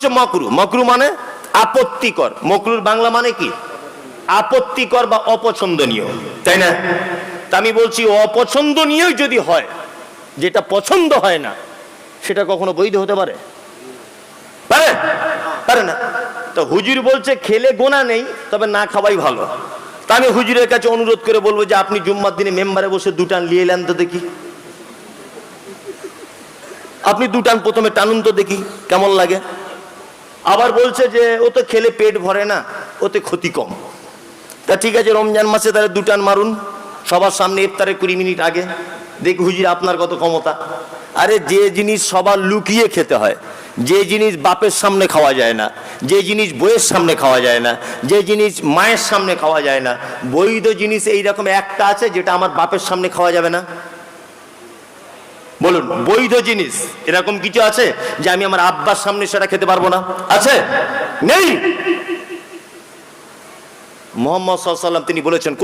হচ্ছে মকরু। মকরু মানে আপত্তিকর। মকরুর বাংলা মানে কি? আপত্তিকর বা অপছন্দনীয়। তাই না? আমি বলছি অপছন্দনীয় যদি হয়, যেটা পছন্দ হয় না, সেটা কখনো বৈধ হতে পারে? পারে? পারে না। তো হুজুর বলছে, খেলে গোনা নেই, তবে না খাওয়াই ভালো। তা আমি হুজুরের কাছে অনুরোধ করে বলব যে, আপনি জুম্মার দিনে মেম্বারে বসে দুটান নিয়ে এলেন তো দেখি। আপনি দুটান প্রথমে টানুন তো দেখি, কেমন লাগে? আবার বলছে যে, ও তো খেলে পেট ভরে না, ওতে ক্ষতি কম। তা ঠিক আছে, রমজান মাসে তাহলে দুটান মারুন, সবার সামনে ইফতারে কুড়ি মিনিট আগে। দেখি হুজির, আপনার কত ক্ষমতা? আরে যে জিনিস সবার লুকিয়ে খেতে হয়, যে জিনিস বাপের সামনে খাওয়া যায় না, যে জিনিস বইয়ের সামনে খাওয়া যায় না, যে জিনিস মায়ের সামনে খাওয়া যায় না, বৈধ জিনিস এইরকম একটা আছে যেটা আমার বাপের সামনে খাওয়া যাবে না। বলুন, বৈধ জিনিস, এরকম কিছু আছে যে আমি আমার আব্বার সামনে সেটা খেতে পারব না? আছে? নেই? তিনি বলেছেন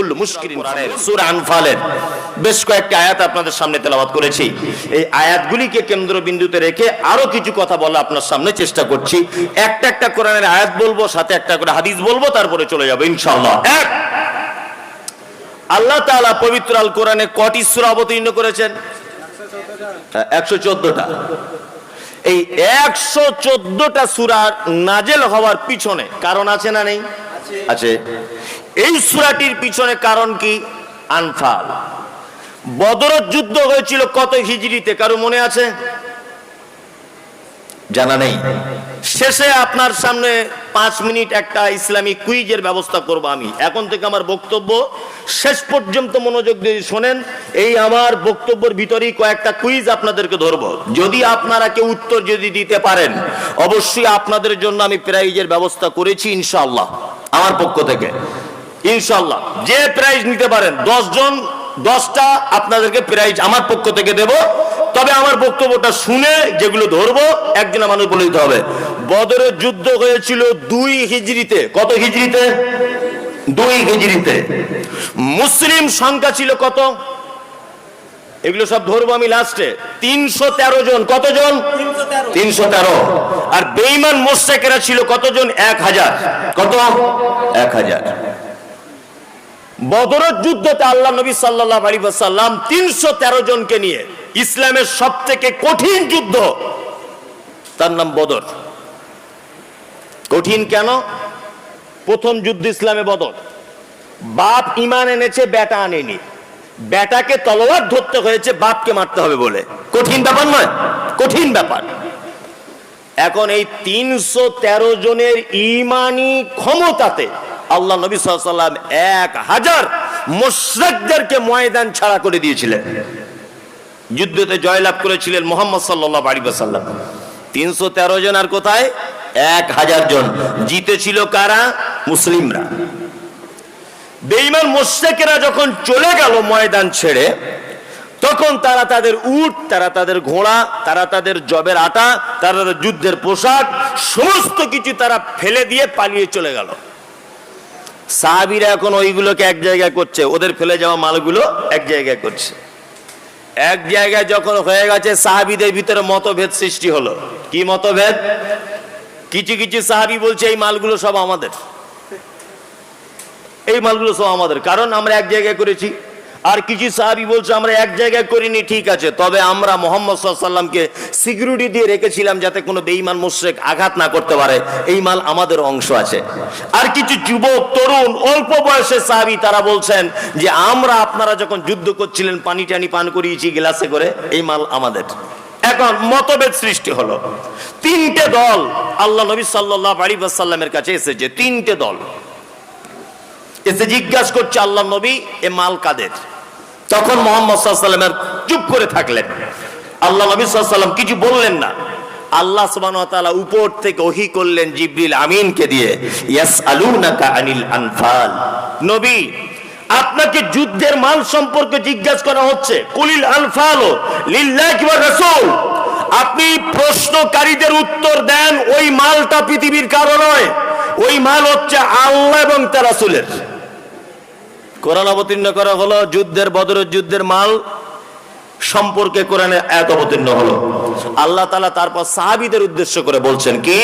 রেখে আরও কিছু কথা বলা আপনার সামনে চেষ্টা করছি। একটা একটা আয়াত বলব, সাথে একটা করে হাদিস বলব, তারপরে চলে যাব আল্লাহ তাআলা পবিত্র আল কোরআনে কটি সূরা অবতীর্ণ করেছেন? একশো চোদ্দটা। এই একশো চোদ্দটা সুরার নাজেল হওয়ার পিছনে কারণ আছে না নেই? আছে। এই সুরাটির পিছনে কারণ কি? আনফাল। বদরত যুদ্ধ হয়েছিল কত হিজড়িতে? কারও মনে আছে? জানা নেই। শেষে আপনার সামনে পাঁচ মিনিট একটা ইসলামিক কুইজের ব্যবস্থা করব আমি। এখন থেকে আমার বক্তব্য শেষ পর্যন্ত মনোযোগ দিয়ে শোনেন। এই আমার বক্তব্যের ভিতরেই কয়েকটা কুইজ আপনাদেরকে ধরবো। যদি আপনারা কেউ উত্তর যদি দিতে পারেন, অবশ্যই আপনাদের জন্য আমি প্রাইজের ব্যবস্থা করেছি ইনশাআল্লাহ, আমার পক্ষ থেকে। ইনশাআল্লাহ, যে প্রাইজ নিতে পারেন, দশ জন দশটা আপনাদেরকে প্রাইজ আমার পক্ষ থেকে দেব। তবে আমার বক্তব্যটা শুনে যেগুলো ধরবো একজনের মানুষ বলে দিতে হবে। বদরের যুদ্ধ হয়েছিল দুই হিজড়িতে। কত হিজড়িতে? দুই হিজড়িতে। মুসলিম সংখ্যা ছিল কত? এগুলো সব ধরবো আমি লাস্টে। তিনশো তেরো জন। কতজন? তিনশো তেরো। আর বেইমান মোশেকেরা ছিল কতজন? এক হাজার। কত? এক হাজার। বদরের যুদ্ধতে আল্লাহ নবী সাল্লাহ আলী সাল্লাম তিনশো তেরো জনকে নিয়ে ইসলামের সব থেকে কঠিন যুদ্ধ। তার নাম বদর। কঠিন কেন? প্রথম যুদ্ধ ইসলামে বদর। বাপ ইমান এনেছে, বেটা আনেনি। বেটাকে তলোয়ার ধরতে হয়েছে, বাপকে মারতে হবে বলে। কঠিন ব্যাপার নয়, কঠিন ব্যাপার। এখন এই তিনশো তেরো জনের ইমানি ক্ষমতাতে আল্লাহ নবী সাল্লাম এক হাজার মোশরেকদেরকে ময়দান ছাড়া করে দিয়েছিলেন। যুদ্ধতে জয়লাভ করেছিলেন মোহাম্মদ সাল্লাহ আলী সাল্লাম তিনশো তেরো জন আর কোথায়? এক হাজার জন। জিতেছিল কারা? মুসলিমরা। বেইমান মোশেকেরা যখন চলে গেল ময়দান ছেড়ে, তখন তারা তাদের উট, তারা তাদের ঘোড়া, তারা তাদের জবের আটা, তারা যুদ্ধের পোশাক, সমস্ত কিছু তারা ফেলে দিয়ে পালিয়ে চলে গেল। সাহাবিরা এখন ওইগুলোকে এক জায়গায় করছে, ওদের ফেলে যাওয়া মালগুলো এক জায়গায় করছে। এক জায়গায় যখন হয়ে গেছে, সাহাবিদের ভিতরে মতভেদ সৃষ্টি হলো। কি মতভেদ? কিছু কিছু সাহাবি বলছে, এই মালগুলো সব আমাদের। এই মালগুলো সব আমাদের। কারণ আমরা এক জায়গায় করেছি। আর কিছু সাহাবি বলছে, আমরা এক জায়গায় করিনি, ঠিক আছে। তবে আমরা মোহাম্মদ সাল্লামকে সিকিউরিটি দিয়ে রেখেছিলাম যাতে কোনো বেঈমান মুশ্রেক আঘাত না করতে পারে। এই মাল আমাদের অংশ আছে। আর কিছু যুবক, তরুণ, অল্প বয়সের সাহাবি, তারা বলছেন যে, আমরা আপনারা যখন যুদ্ধ করছিলেন, পানি টানি পান করিয়েছি গ্লাসে করে, এই মাল আমাদের। এখন মতভেদ সৃষ্টি হলো। তিনটে দল আল্লাহ নবী সাল্লাহ আলী সাল্লামের কাছে এসেছে, তিনটে দল। এসে জিজ্ঞাসা করছে, আল্লাহ নবী, এ মাল কাদের? তখন মোহাম্মদ সাল্লামের চুপ করে থাকলেন। আল্লাহ নবী সাল্লাম কিছু বললেন না। আল্লাহ তাআলা উপর থেকে ওহী করলেন জিবরিল আমিনকে দিয়ে, ইয়াসআলুনাকা আনিল আনফাল। নবী, আপনাকে যুদ্ধের মাল সম্পর্কে জিজ্ঞাসা করা হচ্ছে, কুলিল আনফাল লিল্লাহি ওয়া রাসূল। আপনি প্রশ্নকারীদের উত্তর দেন, ওই মালটা পৃথিবীর কারও নয়। ওই মাল হচ্ছে আল্লাহ এবং তার রাসূলের। কোরআন অবতীর্ণ করা হলো, যুদ্ধের বদরের যুদ্ধের মাল সম্পর্কে কোরআনে এত অবতীর্ণ হলো। আল্লাহ তালা তারপর সাহাবিদের উদ্দেশ্য করে বলছেন কি?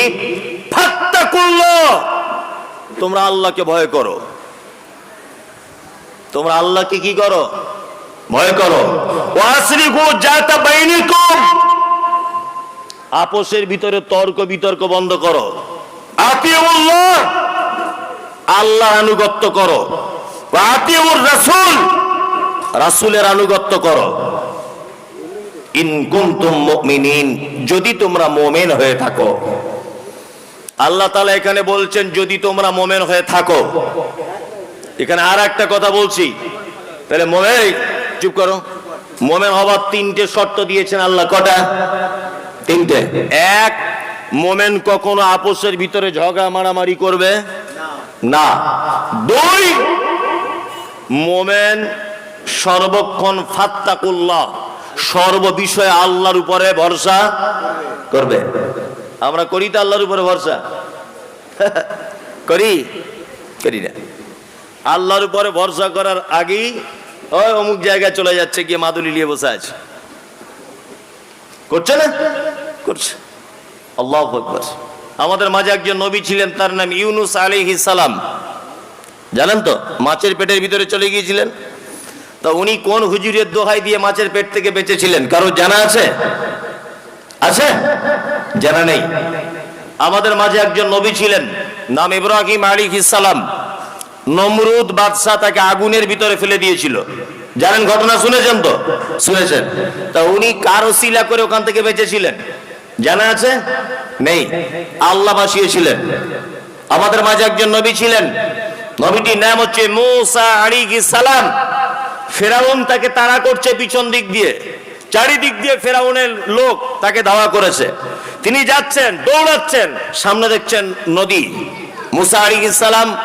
তোমরা আল্লাহকে ভয় করো। তোমরা আল্লাহকে কি করো? ভয় করো। আপোষের ভিতরে তর্ক বিতর্ক বন্ধ করো। আল্লাহ আনুগত্য করো। রাসূল। রাসূলের আনুগত্য করো। যদি তোমরা মোমেন হয়ে থাকো। আল্লাহ তাআলা এখানে বলছেন, যদি তোমরা মোমেন হয়ে থাকো। এখানে আর একটা কথা বলছি। তাহলে মোমেন চুপ করো। মোমেন হবার তিনটে শর্ত দিয়েছেন আল্লাহ। কটা? তিনটে। এক, মোমেন কখনো আপোষের ভিতরে ঝগড়া, মারামারি করবে? না। দুই মোমেন সর্বক্ষণ ফাত্তাকুল্লাহ সর্ব বিষয়ে আল্লাহর উপরে ভরসা করবে। আমরা করি তো আল্লাহর উপরে ভরসা? করি? করি না। আল্লাহর উপরে ভরসা করার আগেই ওই অমুক জায়গায় চলে যাচ্ছে, গিয়ে মাদুলি নিয়ে বসে আছে। করছে না? করছে। আল্লাহ আমাদের মাঝে একজন নবী ছিলেন, তার নাম ইউনুস আলাইহিস সালাম। জানেন তো, মাছের পেটের ভিতরে চলে গিয়েছিলেন। তা উনি কোন হুজুরের দোহাই দিয়ে মাছের পেট থেকে বেঁচেছিলেন? কারও জানা আছে? আছে? জানা নেই। আমাদের মাঝে একজন নবী ছিলেন, নাম ইব্রাহিম আলাইহিস সালাম। নমরুদ বাদশাহ তাকে আগুনের ভিতরে ফেলে দিয়েছিল। জানেন ঘটনা শুনেছেন তো? শুনেছেন। তা উনি কার ওসিলা করে ওখান থেকে বেঁচেছিলেন? জানা আছে? নেই। আল্লাহ বাসিয়েছিলেন। আমাদের মাঝে একজন নবী ছিলেন নবীটির নাম হচ্ছে মুসা আলাইহিস সালাম। ফেরাউন তাকে তাড়া করছে পিছন দিক দিয়ে। চারিদিক দিয়ে ফেরাউনের লোক তাকে ধাওয়া করেছে। তিনি যাচ্ছেন, দৌড়াচ্ছেন, সামনে দেখছেন নদী। মুসা আলাইহিস সালাম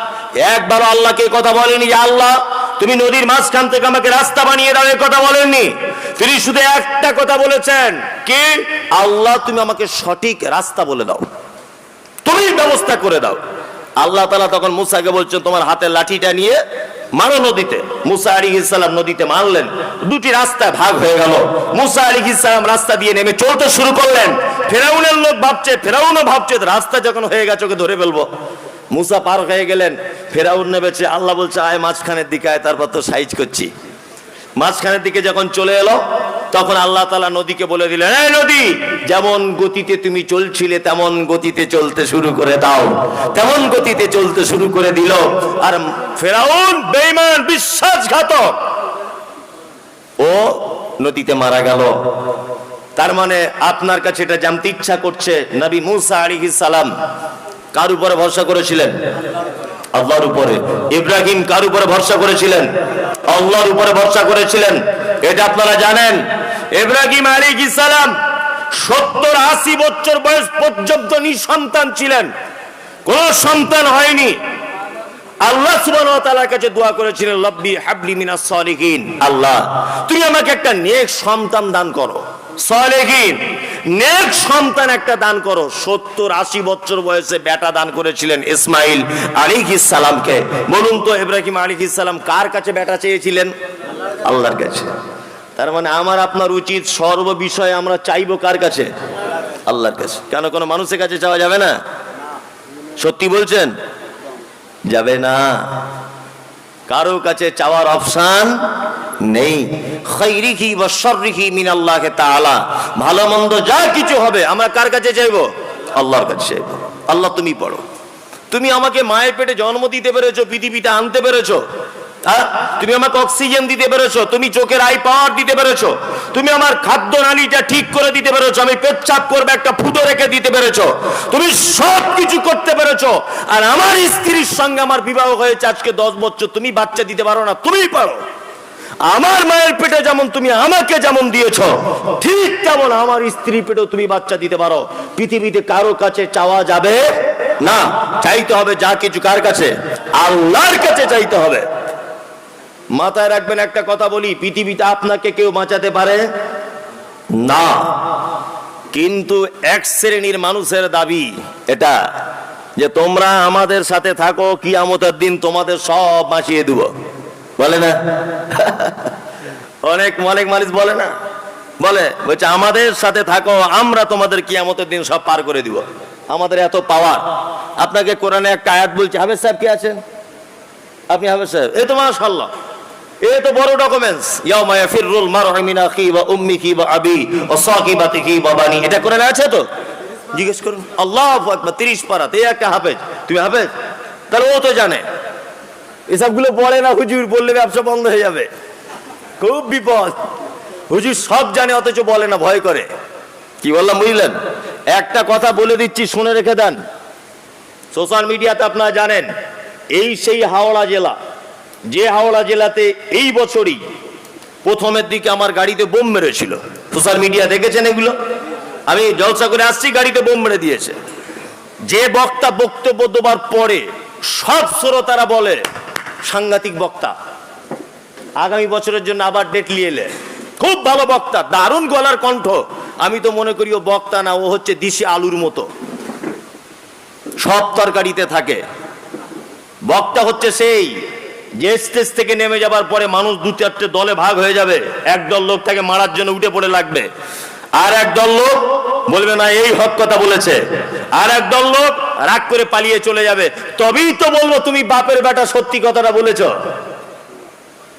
একবার আল্লাহকে কথা বলেনি যে, আল্লাহ, তুমি নদীর মাঝখান থেকে আমাকে রাস্তা বানিয়ে দাও কথা বলেননি। তিনি শুধু একটা কথা বলেছেন, কি? আল্লাহ, তুমি আমাকে সঠিক রাস্তা বলে দাও। তুমি ব্যবস্থা করে দাও। আল্লাহ তালা তখন মুসাকে বলছেন, তোমার হাতে লাঠিটা নিয়ে মারো নদীতে। মুসা আলী ইসলাম নদীতে মারলেন। দুটি রাস্তা ভাগ হয়ে গেল। মুসা আলী ইসলাম রাস্তা দিয়ে নেমে চলতে শুরু করলেন। ফেরাউনের লোক ভাবছে, ফেরাউনও ভাবছে, রাস্তা যখন হয়ে গেছে, ওকে ধরে ফেলব। মুসা পার হয়ে গেলেন। ফেরাউন নেমেছে। আল্লাহ বলছে, আয় মাঝখানের দিকে আয়, তারপর তো সাইজ করছি। মাঝখানের দিকে যখন চলে এলো, তখন আল্লাহ তালা নদীকে বলে দিলেন, এই নদী, যেমন গতিতে তুমি চলছিলে, তেমন গতিতে চলতে শুরু করে দাও। তেমন গতিতে চলতে শুরু করে দিল। আর ফেরাউন বেঈমান, বিশ্বাসঘাতক। ও নদীতে মারা গেল। তার মানে আপনার কাছে এটা জানতে ইচ্ছা করছে, নবী মুসা আলাইহিস সালাম কার উপরে ভরসা করেছিলেন? আল্লাহর উপরে। ইব্রাহিম কার উপরে ভরসা করেছিলেন? আল্লাহর উপরে ভরসা করেছিলেন। এটা আপনারা জানেন। ইব্রাহিম আলাইহিস সালাম সত্তর আশি বছর বয়স পর্যন্ত নিঃসন্তান ছিলেন। কোন সন্তান হয়নি। আল্লাহ সুবহানাহু ওয়া তাআলার কাছে দোয়া করেছিলেন, রব্বি হাবলি মিনাস সালিহিন। আল্লাহ, তুমি আমাকে একটা নেক সন্তান দান করো। সালেহিন, নেক সন্তান একটা দান করো। সত্তর আশি বছর বয়সে বেটা দান করেছিলেন ইসমাইল আলাইহিস সালামকে। বলুন তো, ইব্রাহিম আলাইহিস সালাম কার কাছে বেটা চেয়েছিলেন? আল্লাহর কাছে। তার মানে আমার, আপনার উচিত সর্ব বিষয়ে আমরা চাইব কার কাছে? আল্লাহর কাছে। কেন, কোনো মানুষের কাছে চাওয়া যাবে না? সত্যি বলছেন? যাবে না। কারও কাছে চাওয়ার অপশন নেই। খৈরিহি বা শর্রিহি মিন তাআলা। ভালো মন্দ যা কিছু হবে, আমরা কার কাছে চাইব? আল্লাহর কাছে চাইব। আল্লাহ তুমি পড়ো। তুমি আমাকে মায়ের পেটে জন্ম দিতে পেরেছ পৃথিবীতে আনতে পেরেছ। হ্যাঁ? তুমি আমাকে অক্সিজেন দিতে পেরেছ, তুমি চোখের আই পাওয়ার দিতে পেরেছ। তুমি আমার খাদ্য নালীটা ঠিক করে দিতে পেরেছ, আমি পেচ্ছাপ করবে, একটা ফুটো রেখে দিতে পেরেছ। তুমি সব কিছু করতে পেরেছ। আর আমার স্ত্রীর সঙ্গে আমার বিবাহ হয়েছে আজকে দশ বছর, তুমি বাচ্চা দিতে পারো না তুমিই পারো। আমার মায়ের পেটে যেমন তুমি আমাকে যেমন দিয়েছ, ঠিক তেমন আমার স্ত্রী পেটেও তুমি বাচ্চা দিতে পারো। পৃথিবীতে কারও কাছে চাওয়া যাবে না, চাইতে হবে যা কিছু কার কাছে, আল্লাহর কাছে চাইতে হবে। মাথায় রাখবেন একটা কথা বলি, পৃথিবীতে আপনাকে কেউ বাঁচাতে পারে? না। কিন্তু এক শ্রেণির মানুষের দাবি এটা, যে তোমরা আমাদের সাথে থাকো কি কিয়ামতের দিন তোমাদের সব বাঁচিয়ে দেব। বলে না? অনেক অনেক মানুষ বলে না? বলে, বলছে, আমাদের সাথে থাকো, আমরা তোমাদের কিয়ামতের দিন সব পার করে দিব। আমাদের এত পাওয়ার আপনাকে কোরআনে একটা আয়াত বলছে হাবেজ সাহেব কি আছেন? আপনি হাবেজ সাহেব? এই তো মাশাআল্লাহ। এ তো বড় ডকুমেন্টস ইয়াউমা ইয়াফিরুল মারউ মিন আখি ওয়া উম্মিহি ওয়া আবি ওয়া সাকিবাতিহি ওয়া বানি এটা কোরআনে আছে তো? জিজ্ঞেস করুন। আল্লাহু আকবার 30 পারা এই একটা হাফেজ। তুমি হাফেজ? তাহলে ও তো জানে। এসবগুলো বলে না, হুজুর বললে ব্যবসা বন্ধ হয়ে যাবে। খুব বিপদ। হুজুর সব জানে, অথচ বলে না, ভয় করে। কি বললাম, বুঝলেন? একটা কথা বলে দিচ্ছি, শুনে রেখে দেন। সোশ্যাল মিডিয়াতে আপনারা জানেন, এই সেই হাওড়া জেলা। যে হাওড়া জেলাতে এই বছরই প্রথমের দিকে আমার গাড়িতে বোম মেরেছিল। সোশ্যাল মিডিয়া দেখেছেন এগুলো? আমি জলসা করে আসছি, গাড়িতে বোম মেরে দিয়েছে। যে বক্তা বক্তব্য দেবার পরে সব শ্রোতারা বলে সাংঘাতিক বক্তা। আগামী বছরের জন্য আবার ডেট নিয়ে এলে। খুব ভালো বক্তা, দারুণ গলার কণ্ঠ। আমি তো মনে করি ও বক্তা না, ও হচ্ছে দিশি আলুর মতো। সব তরকারিতে থাকে। বক্তা হচ্ছে সেই, যে স্টেজ থেকে নেমে যাবার পরে মানুষ দু চারটে দলে ভাগ হয়ে যাবে। একদল লোক তাকে মারার জন্য উঠে পড়ে লাগবে। আর একদল লোক বলবে, না, এই হক কথা বলেছে। আর একদল লোক রাগ করে পালিয়ে চলে যাবে। তবেই তো বলব তুমি বাপের বেটা সত্যি কথাটা বলেছ।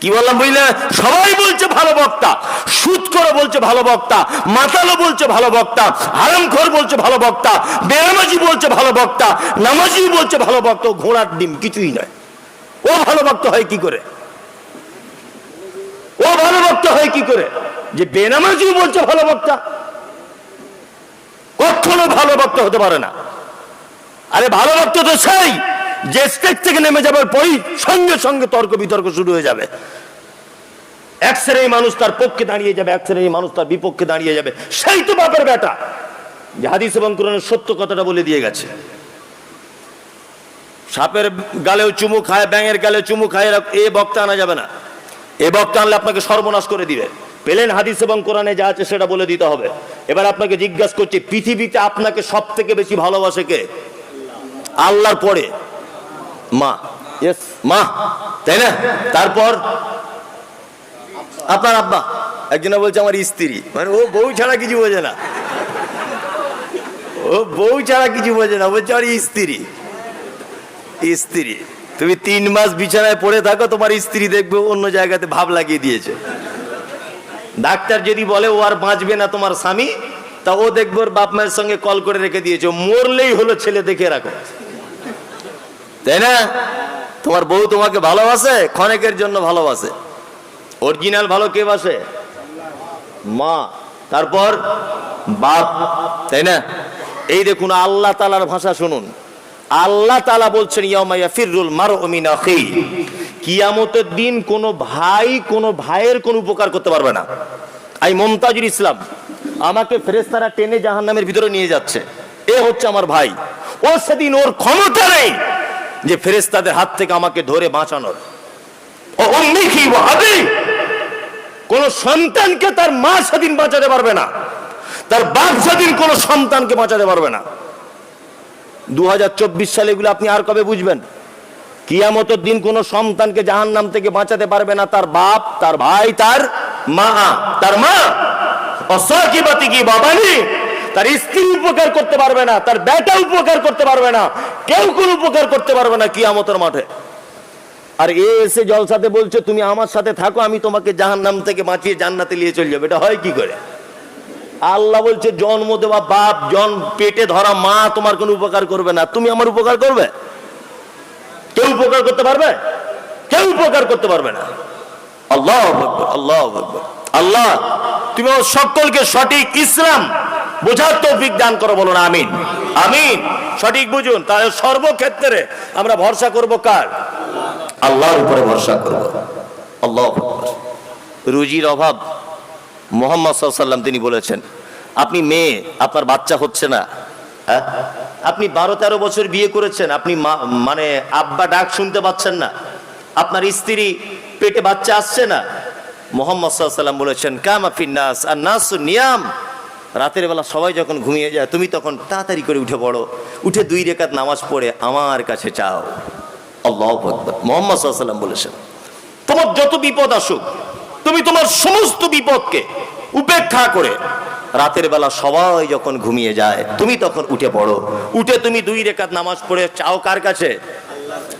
কি বললাম বুঝলে? সবাই বলছে, ভালো বক্তা। সুদ করে বলছে, ভালো বক্তা। মাতালো বলছে, ভালো বক্তা। হারামখোর বলছে, ভালো বক্তা। বেনামাজি বলছে, ভালো বক্তা। নামাজি বলছে, ভালো বক্তা। ঘোড়ার ডিম, কিছুই নয়। ও ভালো বক্তা হয় কি করে? ভালো বক্তা হয় কি করে? যে বেনামাজি বলছে ভালো বক্তা। কখনো ভালো বক্তা হতে পারে না। আরে ভালো বক্তা তো সেই যে স্টেজ থেকে নেমে যাবার পরই সঙ্গে সঙ্গে তর্ক বিতর্ক শুরু হয়ে যাবে। এক শ্রেণি মানুষ তার পক্ষে দাঁড়িয়ে যাবে এক শ্রেণি মানুষ তার বিপক্ষে দাঁড়িয়ে যাবে। সেই তো বাপের বেটা যে হাদিস এবং কোরআনের সত্য কথাটা বলে দিয়ে গেছে। সাপের গালেও চুমু খায়, ব্যাঙের গালে চুমু খায় এ বক্তা আনা যাবে না। এ বক্তা আনলে আপনাকে সর্বনাশ করে দিবে। পেলেন হাদিস এবং কোরআনে যা আছে সেটা বলে দিতে হবে। এবার আপনাকে জিজ্ঞাসা করছি পৃথিবীতে আপনাকে সব থেকে বেশি ভালোবাসে কে? আল্লাহর পরে। মা। ইয়েস মা। তাই না? তারপর? আপনার আব্বা। একজনে বলছে আমার স্ত্রী। মানে ও বউ ছাড়া কিছু বোঝে না। ও বউ ছাড়া কিছু বোঝে না। বলছে আমার স্ত্রী। স্ত্রী। তুমি তিন মাস বিছানায় পড়ে থাকো, তোমার স্ত্রী দেখবে অন্য জায়গাতে ভাব লাগিয়ে দিয়েছে। ডাক্তার যদি বলে ও আর বাঁচবে না তোমার স্বামী, তা ও দেখবে ওর বাপ মায়ের সঙ্গে কল করে রেখে দিয়েছে। মরলেই হলো ছেলে দেখে রাখো। তাই না? তোমার বউ তোমাকে ভালোবাসে, ক্ষণেকের জন্য ভালোবাসে। অরিজিনাল ভালো কে বাসে? মা। তারপর বাপ। তাই না? এই দেখুন, আল্লাহ তালার ভাষা শুনুন। আল্লাহ তালা বলছেন ইয়ামাইয়া ফিরুল মার ওমিনা কিয়ামতের দিন কোনো ভাই কোনো ভাইয়ের কোনো উপকার করতে পারবে না। আই মমতাজুল ইসলাম, আমাকে ফেরেস্তারা টেনে জাহান্নামের ভিতরে নিয়ে যাচ্ছে। এ হচ্ছে আমার ভাই। ও সেদিন ওর ক্ষমতা নেই যে ফেরেস্তাদের হাত থেকে আমাকে ধরে বাঁচানোর। অমনি কোন সন্তানকে তার মা সেদিন বাঁচাতে পারবে না। তার বাপ সেদিন কোন সন্তানকে বাঁচাতে পারবে না। দুহাজার চব্বিশ সালে এগুলো আপনি আর কবে বুঝবেন? কিয়ামতের দিন কোন সন্তানকে জাহান নাম থেকে বাঁচাতে পারবে না তার বাপ, তার ভাই, তার মা তার মা। অসাকিবাতি কি বাবানি? তার স্ত্রী উপকার করতে পারবে না, তার বেটা উপকার করতে পারবে না, কেউ কোন উপকার করতে পারবে না কিয়ামতের মাঠে। আর এ এসে জলসাতে বলছে, তুমি আমার সাথে থাকো, আমি তোমাকে জাহান নাম থেকে বাঁচিয়ে জান্নাতে নিয়ে চলে যাবে। এটা হয় কি করে? আল্লাহ বলছে, জন্ম দেওয়া বাপ, জন পেটে ধরা মা তোমার কোনো উপকার করবে না। তুমি আমার উপকার করবে? কেউ উপকার করতে পারবে? কেউ উপকার করতে পারবে না। আল্লাহ আল্লাহ আল্লাহ, তুমি সকলকে সঠিক ইসলাম বোঝার তৌফিক দান করো, বলো না, আমিন। আমিন। সঠিক বুঝুন, তাহলে সর্বক্ষেত্রে আমরা ভরসা করব কার? আল্লাহর উপরে ভরসা করব। আল্লাহ রুজির অভাব। মোহাম্মদ সাল্লাম তিনি বলেছেন, আপনি মেয়ে, আপনার বাচ্চা হচ্ছে না। হ্যাঁ? আপনি বারো তেরো বছর বিয়ে করেছেন, আপনি মানে আব্বা ডাক শুনতে পাচ্ছেন না। আপনার স্ত্রী পেটে বাচ্চা আসছে না। মোহাম্মদ সাল্লাম বলেছেন, কামা ফিন্নাস আর নাস নিয়াম। রাতের বেলা সবাই যখন ঘুমিয়ে যায়, তুমি তখন তাড়াতাড়ি করে উঠে পড়ো। উঠে দুই রেখাত নামাজ পড়ে আমার কাছে চাও। আল্লাহ মোহাম্মদ সাল্লাম বলেছেন, তোমার যত বিপদ আসুক তুমি তোমার সমস্ত বিপদকে উপেক্ষা করে রাতের বেলা সবাই যখন ঘুমিয়ে যায় তুমি তখন উঠে পড়ো। উঠে তুমি দুই রেখাত নামাজ পড়ে চাও কার কাছে?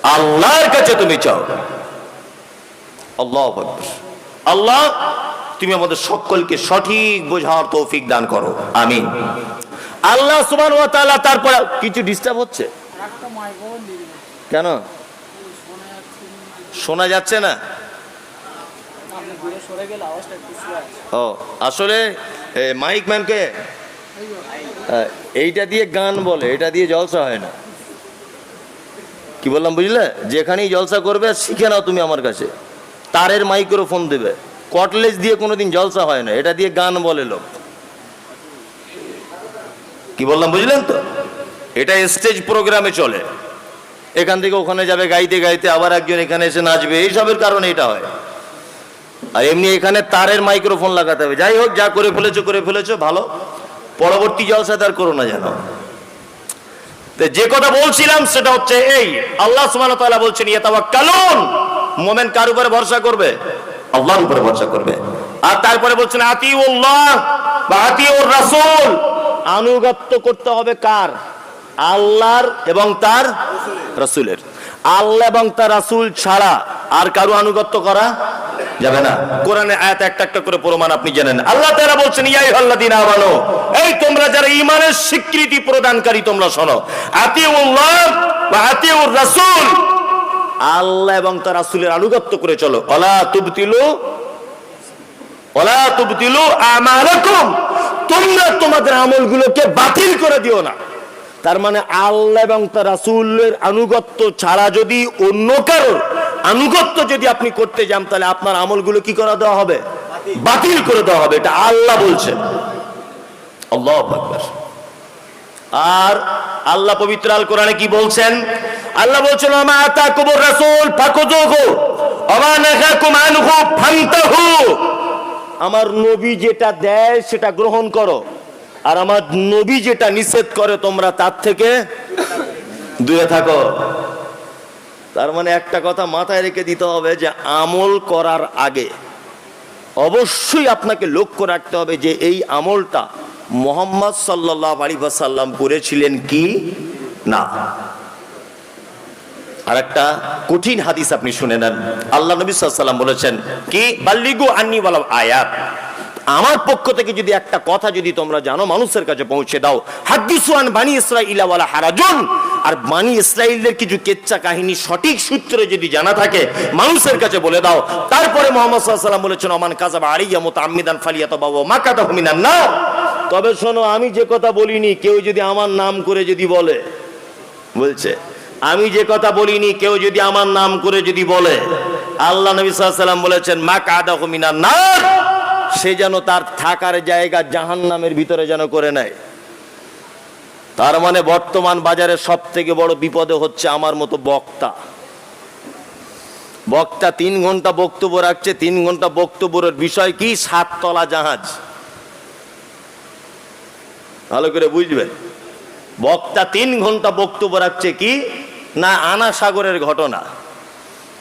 আল্লাহর কাছে তুমি চাও। আল্লাহ আল্লাহ তুমি আমাদের সকলকে সঠিক বোঝার তৌফিক দান করো। আমিন। আল্লাহ তাআলা তারপর কিছু ডিস্টার্ব হচ্ছে? কেন? শোনা যাচ্ছে না? ও, আসলে মাইক ম্যানকে এইটা দিয়ে গান বলে, এটা দিয়ে জলসা হয় না। কি বললাম, বুঝলে? যেখানেই জলসা করবে, শিখে নাও তুমি আমার কাছে। তারের মাইক্রোফোন দেবে। কটলেজ দিয়ে কোনোদিন জলসা হয় না, এটা দিয়ে গান বলে লোক। কি বললাম, বুঝলেন তো? এটা স্টেজ প্রোগ্রামে চলে। এখান থেকে ওখানে যাবে, গাইতে গাইতে আবার একজন এখানে এসে নাচবে, এইসবের কারণে এটা হয়। আর এমনি এখানে তারের মাইক্রোফোন লাগাতে হবে। যাই হোক, যা করে ফেলেছো করে ফেলেছো, ভালো। পরবর্তী জলসা তার করো না যেন। যে কথা বলছিলাম, সেটা হচ্ছে এই। আল্লাহ বলছেন, ইয়াতাওয়াক্কালুন। মুমিন কার উপরে ভরসা করবে? আল্লাহর উপরে ভরসা করবে। আর তারপরে বলছেন, আতিউল্লাহ বা আতিউর রাসূল। আনুগত্য করতে হবে কার? আল্লাহর এবং তার রাসূলের। আল্লাহ এবং তার রাসূল ছাড়া আর কারও আনুগত্য করা যাবে না। কোরআনে আয়াত একটা একটা করে প্রমাণ আপনি জানেন আল্লাহ তারা বলছেন ইয়াই আল্লাহ আইয়ুহাল্লাযীনা আমানু, এই তোমরা যারা ইমানের স্বীকৃতি প্রদানকারী তোমরা শোনো, আতিউল্লাহ আতিউর রাসূল। আল্লাহ এবং তার রাসূলের আনুগত্য করে চলো। ওয়ালা তুবতিলু ওয়ালা তুবতিলু আমালাকুম, তোমরা তোমাদের আমলগুলোকে বাতিল করে দিও না। তার মানে আল্লাহ এবং তার রাসূলের আনুগত্য ছাড়া যদি অন্য কারোর আনুগত্য যদি আপনি করতে যান, তাহলে আপনার আমলগুলো কি করা দেওয়া হবে? বাতিল করে দেওয়া হবে, এটা আল্লাহ বলছেন আল্লাহু আর আল্লাহ পবিত্র আল কোরআনে কি বলছেন? আল্লাহ বলছেন আমা আতাকুমুর রাসূল ফাকুযুহু ওমা নাহাকুম আনহু, ফান্তাহু। আমার নবী যেটা দেয়, সেটা গ্রহণ করো। আর আমার নবী যেটা নিষেধ করে তোমরা তার থেকে, দূরে থাকো। তার মানে একটা কথা মাথায় রেখে দিতে হবে যে আমল করার আগে অবশ্যই আপনাকে লক্ষ্য রাখতে হবে যে এই আমলটা মোহাম্মদ সাল্লাহ সাল্লাম করেছিলেন কি না। আর একটা কঠিন হাদিস আপনি শুনে নেন। আল্লাহ নবী সাল্লাম বলেছেন, কি? বাল্লিগু আন্নি বলা আয়াত। আমার পক্ষ থেকে যদি একটা কথা যদি তোমরা জানো, মানুষের কাছে পৌঁছে দাও। হাদিসুয়ান বানি ইসরাইলা ওয়ালা হারাজুন। আর বানি ইসরাইলদের কিছু কেচ্চা কাহিনী সঠিক সূত্রে যদি জানা থাকে, মানুষের কাছে বলে দাও। তারপরে মোহাম্মদ সাল্লাম বলেছেন অমান কাজাবা আরিয়া মতো আমিদান ফালিয়াত বাবু মা কাদা হুমিনান না তবে শোনো, আমি যে কথা বলিনি, কেউ যদি আমার নাম করে যদি বলে, বলছে, আমি যে কথা বলিনি, কেউ যদি আমার নাম করে যদি বলে। আল্লাহ নবী সাল্লাম বলেছেন, মা কাদা হুমিনান না সে যেন তার থাকার জায়গা জাহান নামের ভিতরে যেন করে নেয়। তার মানে বর্তমান বাজারে সব থেকে বড় বিপদে হচ্ছে আমার মতো বক্তা। বক্তা তিন ঘণ্টা বক্তব্য রাখছে, তিন ঘণ্টা বক্তব্যের বিষয় কি? সাততলা জাহাজ। ভালো করে বুঝবেন। বক্তা তিন ঘণ্টা বক্তব্য রাখছে কি? না আনা সাগরের ঘটনা।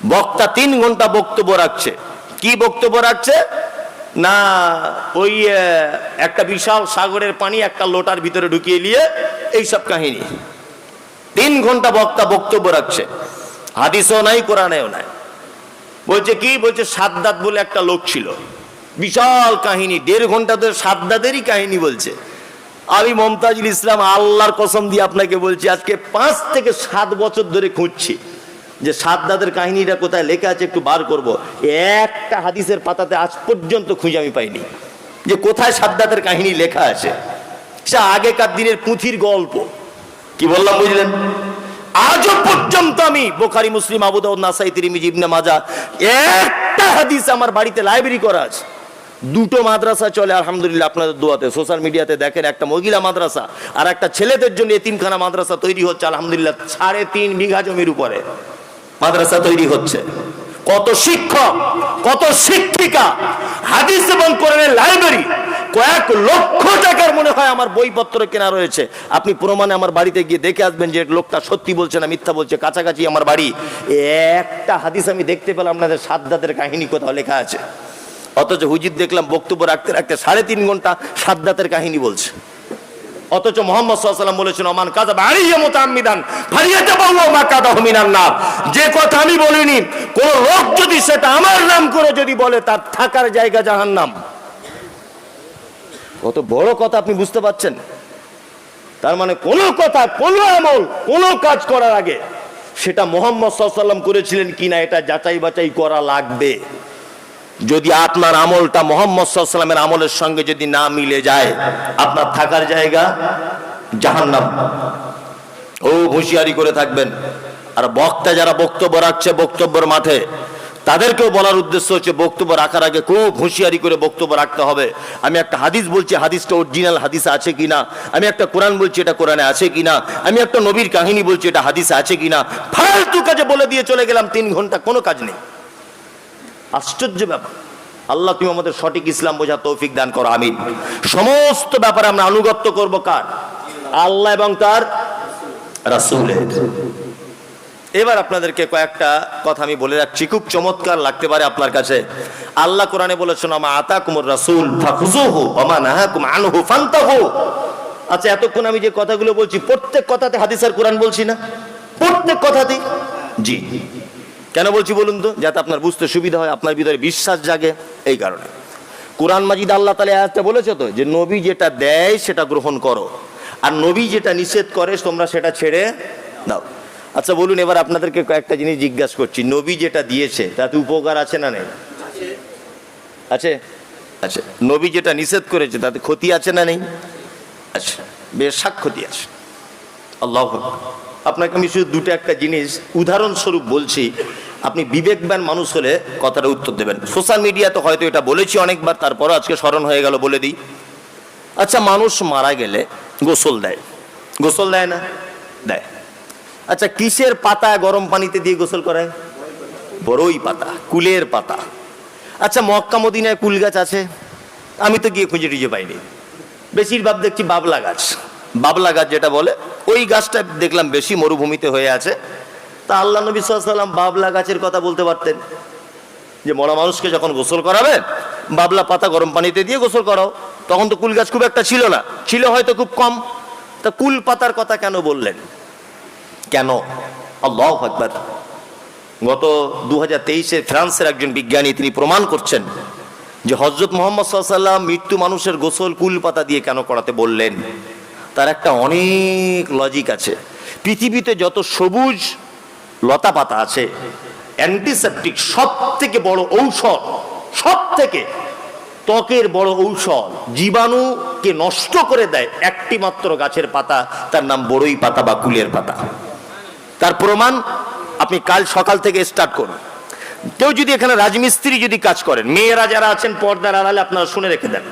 বক্তা তিন ঘণ্টা বক্তব্য রাখছে। কি বক্তব্য রাখছে? না, ওই একটা বিশাল সাগরের পানি একটা লোটার ভিতরে ঢুকিয়ে নিয়ে এইসব কাহিনী। তিন ঘণ্টা বক্তা বক্তব্য রাখছে। হাদিসও নাই, কোরআনেও নাই। বলছে কি? বলছে সাদ্দাত বলে একটা লোক ছিল। বিশাল কাহিনী, দেড় ঘণ্টা ধরে সাদ্দাতেরই কাহিনী বলছে। আমি মমতাজুল ইসলাম আল্লাহর কসম দিয়ে আপনাকে বলছি, আজকে পাঁচ থেকে সাত বছর ধরে খুঁজছি। যে সাদ্দাতের কাহিনীটা কোথায় লেখা আছে একটু বার করব। একটা হাদিসের পাতাতে আজ পর্যন্ত খুঁজে আমি পাইনি যে কোথায় সাদ্দাতের কাহিনী লেখা আছে। সে আগেকার দিনের পুঁথির গল্প। কি বললাম বুঝলেন? আজও পর্যন্ত আমি বোখারি, মুসলিম আবু দাউদ নাসাই, তিরমিজি, ইবনে মাজা একটা হাদিস আমার বাড়িতে লাইব্রেরি করা আছে। দুটো মাদ্রাসা চলে, আলহামদুলিল্লাহ আপনাদের দোয়াতে। সোশ্যাল মিডিয়াতে দেখেন একটা মহিলা মাদ্রাসা আর একটা ছেলেদের জন্য এতিমখানা মাদ্রাসা তৈরি হচ্ছে, আলহামদুলিল্লাহ, সাড়ে তিন বিঘা জমির উপরে। মাদ্রাসা তৈরি হচ্ছে। কত শিক্ষক, কত শিক্ষিকা, হাদিস এবং কোরআনের লাইব্রেরি কয়েক লক্ষ টাকার মনে হয় আমার বইপত্র কেনা রয়েছে। আপনি প্রমাণে আমার বাড়িতে গিয়ে দেখে আসবেন যে লোকটা সত্যি বলছে না মিথ্যা বলছে, কাছাকাছি আমার বাড়ি। একটা হাদিস আমি দেখতে পেলাম আপনাদের সাদ্দাতের কাহিনী কোথাও লেখা আছে। অথচ হুজির দেখলাম বক্তব্য রাখতে রাখতে সাড়ে তিন ঘণ্টা সাদ্দাতের কাহিনী বলছে। অথচ মোহাম্মদ সাল্লাম বলেছেন অমান কাজা বাড়িয়ে মোতামিদান ফারিয়াতে বাবু মা কাদা হমিনার নাম যে কথা আমি বলিনি, কোন লোক যদি সেটা আমার নাম করে যদি বলে, তার থাকার জায়গা জাহান নাম কত বড় কথা আপনি বুঝতে পারছেন? তার মানে কোন কথা, কোন আমল, কোন কাজ করার আগে সেটা মোহাম্মদ সাল্লাম করেছিলেন কিনা, এটা যাচাই বাছাই করা লাগবে। যদি আপনার আমলটা মোহাম্মদ সাল্লামের আমলের সঙ্গে যদি না মিলে যায়, আপনার থাকার জায়গা জাহান্নাম। ও, হুঁশিয়ারি করে থাকবেন। আর বক্তা যারা বক্তব্য রাখছে বক্তব্যের মাঠে, তাদেরকেও বলার উদ্দেশ্য হচ্ছে বক্তব্য রাখার আগে খুব হুঁশিয়ারি করে বক্তব্য রাখতে হবে। আমি একটা হাদিস বলছি, হাদিসটা অরিজিনাল হাদিস আছে কিনা? আমি একটা কোরআন বলছি, এটা কোরআনে আছে কিনা? আমি একটা নবীর কাহিনী বলছি, এটা হাদিসে আছে কিনা? ফালতু কাজে বলে দিয়ে চলে গেলাম, তিন ঘণ্টা কোনো কাজ নেই। আশ্চর্য ব্যাপার। আল্লাহ, তুমি আমাদের সঠিক ইসলাম বোঝা তৌফিক দান করো, আমিন। সমস্ত ব্যাপারে আমরা আনুগত্য করব কার? আল্লাহ এবং তার রাসূলের। এবার আপনাদেরকে কয়েকটা কথা আমি বলে রাখছি। খুব চমৎকার লাগতে পারে আপনার কাছে। আল্লাহ কোরআনে বলেছেন, আমা আতা কুমুর রাসূল আচ্ছা এতক্ষণ আমি যে কথাগুলো বলছি, প্রত্যেক কথাতে হাদিস আর কোরআন বলছি না? প্রত্যেক কথাতেই? জি। কেন বলছি বলুন তো? যাতে আপনার বুঝতে সুবিধা হয়, আপনার ভিতরে বিশ্বাস জাগে এই কারণে। কোরআন মাজিদ আল্লাহ তালা আয়াতটা বলেছে তো, যে নবী যেটা দেয় সেটা গ্রহণ করো। আর নবী যেটা নিষেধ করে, তোমরা সেটা ছেড়ে দাও। আচ্ছা বলুন, এবার আপনাদেরকে কয়েকটা জিনিস জিজ্ঞাসা করছি। নবী যেটা দিয়েছে, তাতে উপকার আছে না নেই? আছে? আচ্ছা নবী যেটা নিষেধ করেছে, তাতে ক্ষতি আছে না নেই? আচ্ছা বেশ ক্ষতি আছে। আল্লাহ আপনাকে আমি শুধু দুটো একটা জিনিস উদাহরণস্বরূপ বলছি। আপনি বিবেকবান মানুষ হলে কথাটা উত্তর দেবেন। সোশ্যাল মিডিয়াতে হয়তো এটা বলেছি অনেকবার, তারপরও আজকে স্মরণ হয়ে গেল বলে দিই। আচ্ছা মানুষ মারা গেলে গোসল দেয়। গোসল দেয় না? দেয়। আচ্ছা কিসের পাতা গরম পানিতে দিয়ে গোসল করায়? বড়ই পাতা, কুলের পাতা। আচ্ছা মক্কা মদিনায় কুল গাছ আছে? আমি তো গিয়ে খুঁজে টুজে পাইনি। বেশিরভাগ দেখছি বাবলা গাছ। বাবলা গাছ যেটা বলে, ওই গাছটা দেখলাম বেশি মরুভূমিতে হয়ে আছে। তা আল্লাহ নবী সাল্লাম বাবলা গাছের কথা বলতে পারতেন। যে মরা মানুষকে যখন গোসল করাবে, বাবলা পাতা গরম পানিতে দিয়ে গোসল করাও। তখন তো কুল গাছ খুব একটা ছিল না। ছিল হয়তো খুব কম। তা কুল পাতার কথা কেন বললেন? কেন? আল্লাহ আকবার। গত দু হাজার তেইশে ফ্রান্সের একজন বিজ্ঞানী তিনি প্রমাণ করছেন যে হজরত মোহাম্মদ সাল্লাম মৃত্যু মানুষের গোসল কুল পাতা দিয়ে কেন করাতে বললেন? তার একটা অনেক লজিক আছে। পৃথিবীতে যত সবুজ লতা পাতা আছে। অ্যান্টিসেপটিক সব থেকে বড় ঔষধ সব থেকে ত্বকের বড় ঔষধ জীবাণুকে নষ্ট করে দেয় একটি মাত্র গাছের পাতা, তার নাম বড়ই পাতা বা কুলের পাতা। তার প্রমাণ আপনি কাল সকাল থেকে স্টার্ট করুন। কেউ যদি এখানে রাজমিস্ত্রি যদি কাজ করেন, মেয়েরা যারা আছেন পর্দার আড়ালে আপনারা শুনে রেখে দেন।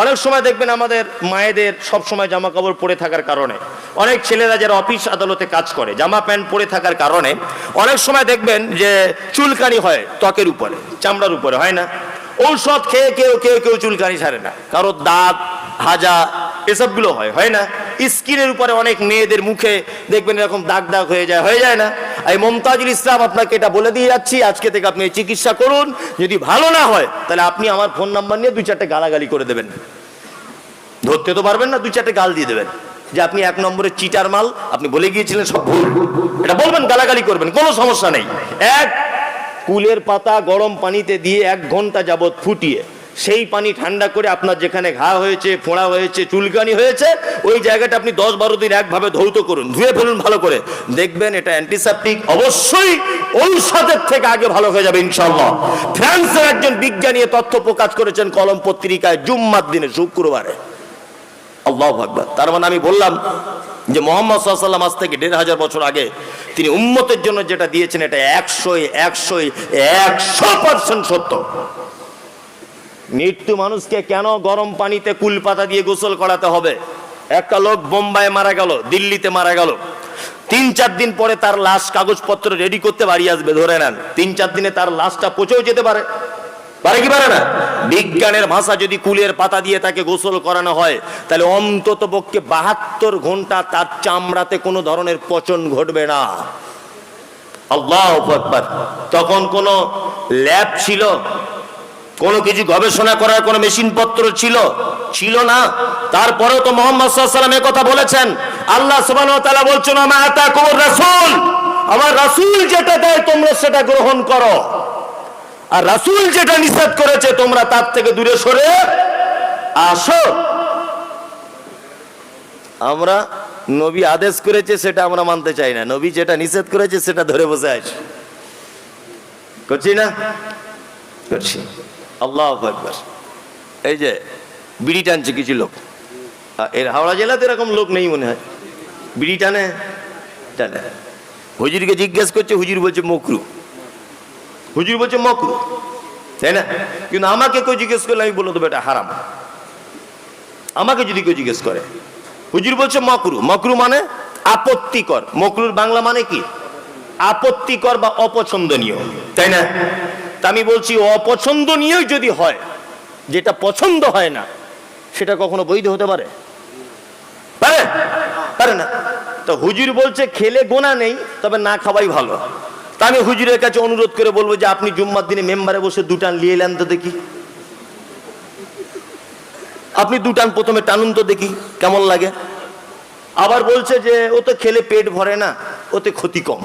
অনেক সময় দেখবেন আমাদের মায়েদের সব সময় জামা কাপড় পরে থাকার কারণে, অনেক ছেলেরা যারা অফিস আদালতে কাজ করে, জামা প্যান্ট পরে থাকার কারণে অনেক সময় দেখবেন যে চুলকানি হয় ত্বকের উপরে, চামড়ার উপরে, হয় না? ঔষধ খেয়ে কেউ কেউ কেউ চুলকানি ছাড়ে না। কারোর দাঁত, হাজা এসবগুলো হয় হয় না? স্কিনের উপরে অনেক মেয়েদের মুখে দেখবেন এরকম দাগ দাগ হয়ে যায় হয়ে যায় না? এই মমতাজুল ইসলাম আপনাকে এটা বলে দিয়ে যাচ্ছি, আজকে থেকে আপনি চিকিৎসা করুন। যদি ভালো না হয়, তাহলে আপনি আমার ফোন নাম্বার নিয়ে দুই চারটে গালাগালি করে দেবেন। ধরতে তো পারবেন না, দুই চারটে গাল দিয়ে দেবেন। যে আপনি এক নম্বরের চিটার মাল, আপনি বলে গিয়েছিলেন সব ভুল। এটা বলবেন, গালাগালি করবেন, কোনো সমস্যা নেই। এক, কুলের পাতা গরম পানিতে দিয়ে এক ঘণ্টা যাবত ফুটিয়ে সেই পানি ঠান্ডা করে আপনার যেখানে ঘা হয়েছে, ফোঁড়া হয়েছে, চুলকানি হয়েছে, ওই জায়গাটা আপনি দশ বারো দিন একভাবে ধৌত করুন, ধুয়ে ফেলুন ভালো করে। দেখবেন এটা অ্যান্টিসেপটিক অবশ্যই ঔষধের থেকে আগে ভালো হয়ে যাবে ইনশাল্লাহ ফ্রান্সের একজন বিজ্ঞানী তথ্য প্রকাশ করেছেন কলম পত্রিকায়, জুম্মার দিনে, শুক্রবারে। আল্লাহ আকবার। তার মানে আমি বললাম যে মোহাম্মদ সাল্লাম আজ থেকে দেড় হাজার বছর আগে তিনি উম্মতের জন্য যেটা দিয়েছেন, এটা একশোই একশোই, একশো পার্সেন্ট সত্য। মৃত্যু মানুষকে কেন গরম পানিতে কুল পাতা দিয়ে গোসল করাতে হবে? একটা লোক বোম্বাই মারা গেল, দিল্লিতে মারা গেল। তিন চার দিন পরে তার লাশ কাগজপত্র রেডি করতে বাড়ি আসবে, ধরে নেন। তিন চার দিনে তার লাশটা পচেও যেতে পারে। পারে কি পারে না? বিজ্ঞানের ভাষা যদি কুলের পাতা দিয়ে তাকে গোসল করানো হয়, তাহলে অন্তত পক্ষে বাহাত্তর ঘণ্টা তার চামড়াতে কোনো ধরনের পচন ঘটবে না। আল্লাহ তখন কোন ল্যাব ছিল কোনো কিছু গবেষণা করার কোনো মেশিন পত্র ছিল? ছিল না। তারপরেও তো মোহাম্মদ সাল্লাম কথা বলেছেন। আল্লাহ তাআলা বলছেন আমা আতাকুর রাসূল। আমার রাসূল যেটা দেয়, তোমরা সেটা গ্রহণ করো। আর রাসূল যেটা নিষেধ করেছে, তোমরা তার থেকে দূরে সরে আসো। আমরা নবী আদেশ করেছে, সেটা আমরা মানতে চাই না। নবী যেটা নিষেধ করেছে, সেটা ধরে বসে আছি। করছি না? করছি। আল্লাহ একবার এই যে বিড়ি টানছে কিছু লোক। এর হাওড়া জেলাতে এরকম লোক নেই মনে হয়। বিড়ি টানে টানে। হুজুরকে জিজ্ঞেস করছে, হুজুর বলছে, মকরু। হুজুর বলছে, মকরু। তাই না? কিন্তু আমাকে কেউ জিজ্ঞেস করলে আমি বলে দেবো, এটা হারাম। আমাকে যদি কেউ জিজ্ঞেস করে, হুজুর বলছে, মকরু। মকরু মানে আপত্তিকর। মকরুর বাংলা মানে কি? আপত্তিকর বা অপছন্দনীয়। তাই না? তা আমি বলছি অপছন্দনীয় যদি হয়, যেটা পছন্দ হয় না, সেটা কখনো বৈধ হতে পারে? পারে? পারে না। তো হুজুর বলছে, খেলে গোনা নেই, তবে না খাওয়াই ভালো। তা আমি হুজুরের কাছে অনুরোধ করে বলব যে, আপনি জুম্মার দিনে মেম্বারে বসে দুটান নিয়ে এলেন তো দেখি। আপনি দুটান প্রথমে টানুন তো দেখি, কেমন লাগে? আবার বলছে যে, ও তো খেলে পেট ভরে না, ওতে ক্ষতি কম।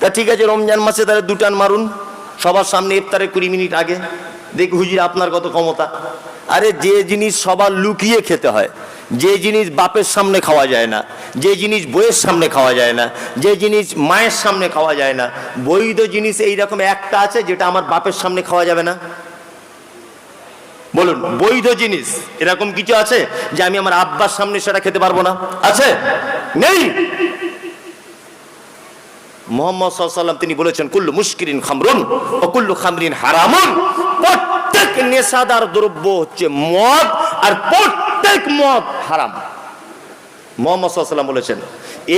তা ঠিক আছে, রমজান মাসে তাহলে দুটান মারুন। সবার সামনে ইফতারে কুড়ি মিনিট আগে। দেখি হুজুর, আপনার কত ক্ষমতা। আরে যে জিনিস সবার লুকিয়ে খেতে হয়, যে জিনিস বাপের সামনে খাওয়া যায় না, যে জিনিস বইয়ের সামনে খাওয়া যায় না, যে জিনিস মায়ের সামনে খাওয়া যায় না, বৈধ জিনিস এইরকম একটা আছে যেটা আমার বাপের সামনে খাওয়া যাবে না। বলুন, বৈধ জিনিস, এরকম কিছু আছে যে আমি আমার আব্বার সামনে সেটা খেতে পারব না? আছে? নেই? মোহাম্মদ সাল্লাম তিনি বলেছেন, কুল্লু মুশকিরিন খামরুন ও কুল্লু খামরিন হারামুন। প্রত্যেক নেশাদার দ্রব্য হচ্ছে মদ আর প্রত্যেক মদ হারাম। মোহাম্মদ সাল্লাম বলেছেন,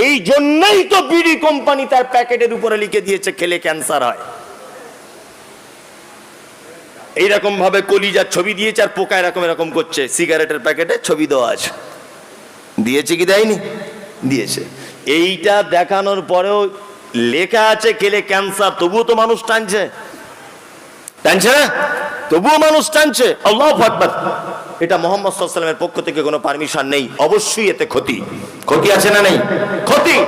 এই জন্যই তো বিড়ি কোম্পানি তার প্যাকেটের উপরে লিখে দিয়েছে, খেলে ক্যান্সার হয়। এইরকম ভাবে কলিজার ছবি দিয়েছে আর পোকা এরকম এরকম করছে, সিগারেটের প্যাকেটে ছবি দেওয়া আছে। দিয়েছে কি দেয়নি? দিয়েছে। এইটা দেখানোর পরেও লেখা আছে, খেলে ক্যান্সার তবুও তো মানুষ টানছে। টানছে না? তবুও মানুষ টানছে। এটা মোহাম্মদ সাল্লামের পক্ষ থেকে কোনো পারমিশন নেই। অবশ্যই এতে ক্ষতি। ক্ষতি আছে না নেই? ক্ষতি!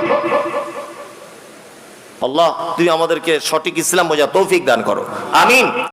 আল্লাহ তুই আমাদেরকে সঠিক ইসলাম বোঝা তৌফিক দান করো। আমিন।